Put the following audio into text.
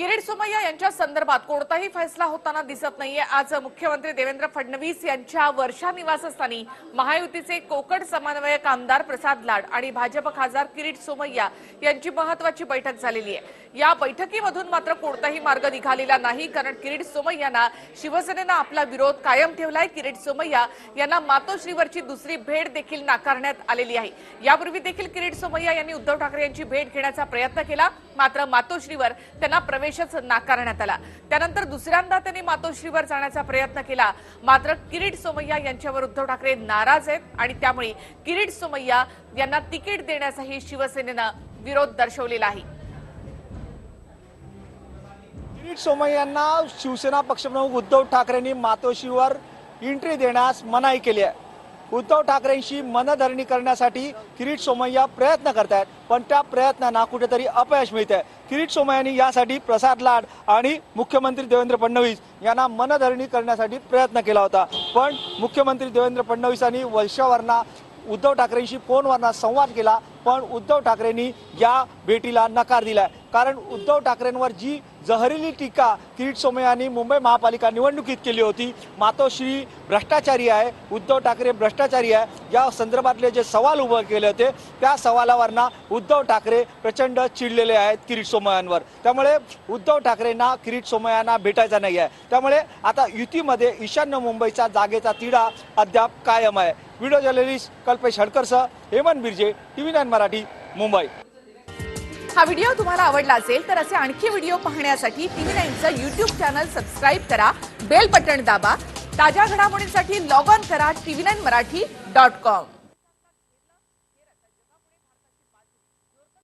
किरीट सोमय्या यांच्या संदर्भात कोणताही फैसला होताना दिसत नाहीये. आज मुख्यमंत्री देवेंद्र फडणवीस यांच्या वर्षा निवासस्थानी महायुतीचे कोकण समन्वयक आमदार प्रसाद लाड आणि भाजप खासदार किरीट सोमय्या यांची महत्वाची बैठक झालेली आहे. या बैठकीमधून मात्र कोणताही मार्ग निघालेला नाही कारण किरीट सोमय्यांना शिवसेनेनं आपला विरोध कायम ठेवलाय. किरीट सोमय्या यांना मातोश्रीवरची दुसरी भेट देखील नाकारण्यात आलेली आहे. यापूर्वी देखील किरीट सोमय्या यांनी उद्धव ठाकरे यांची भेट घेण्याचा प्रयत्न केला मात्र मातोश्रीवर त्यांना प्रवेश प्रवेशच नाकारण्यात आला. त्यानंतर दुसऱ्यांदा त्यांनी मातोश्रीवर जाण्याचा प्रयत्न केला. मात्र किरीट सोमय्या यांच्यावर उद्धव ठाकरे नाराज आहेत आणि त्यामुळे किरीट सोमय्या यांना तिकीट देण्याचाही शिवसेनेनं विरोध दर्शवलेला आहे. किरीट सोमय्यांना शिवसेना पक्षप्रमुख उद्धव ठाकरेंनी मातोश्रीवर एंट्री देण्यास मनाई केली आहे. उद्धव ठाकरेंशी मनधरणी करण्यासाठी किरीट सोमय्या प्रयत्न करतायत पण त्या प्रयत्नांना कुठेतरी अपयश मिळत आहे किरीट सोमय्यांनी यासाठी प्रसाद लाड आणि मुख्यमंत्री देवेंद्र फडणवीस यांना मनधरणी करण्यासाठी प्रयत्न केला होता. पण मुख्यमंत्री देवेंद्र फडणवीसांनी वर्षावरना उद्धव ठाकरेंशी फोनवरना संवाद केला पण उद्धव ठाकरेंनी या भेटीला नकार दिलाय. कारण उद्धव ठाकरेंवर जी जहरीली टीका किरीट सोमयांनी यांनी मुंबई महापालिका निवडणुकीत केली होती मातोश्री भ्रष्टाचारी आहे उद्धव ठाकरे भ्रष्टाचारी आहे या संदर्भातले जे सवाल उभे केले होते त्या सवालावरना उद्धव ठाकरे प्रचंड चिडलेले आहेत किरीट सोमयांवर त्यामुळे उद्धव ठाकरेंना किरीट सोमयांना भेटायचा नाही आहे त्यामुळे आता युतीमध्ये ईशान्य मुंबईचा जागेचा तिढा अद्याप कायम आहे. व्हिडिओ जर्नलिस्ट कल्पेश हडकरसह हेमंत बिर्जे टीव्ही नाईन मराठी मुंबई. हा व्हिडिओ तुम्हाला आवडला असेल तर असे आणखी व्हिडिओ पाहण्यासाठी टीव्ही नाईनचं युट्यूब चॅनल सबस्क्राईब करा बेल बटन दाबा ताज्या घडामोडींसाठी लॉग ऑन करा TV nine Marathi dot com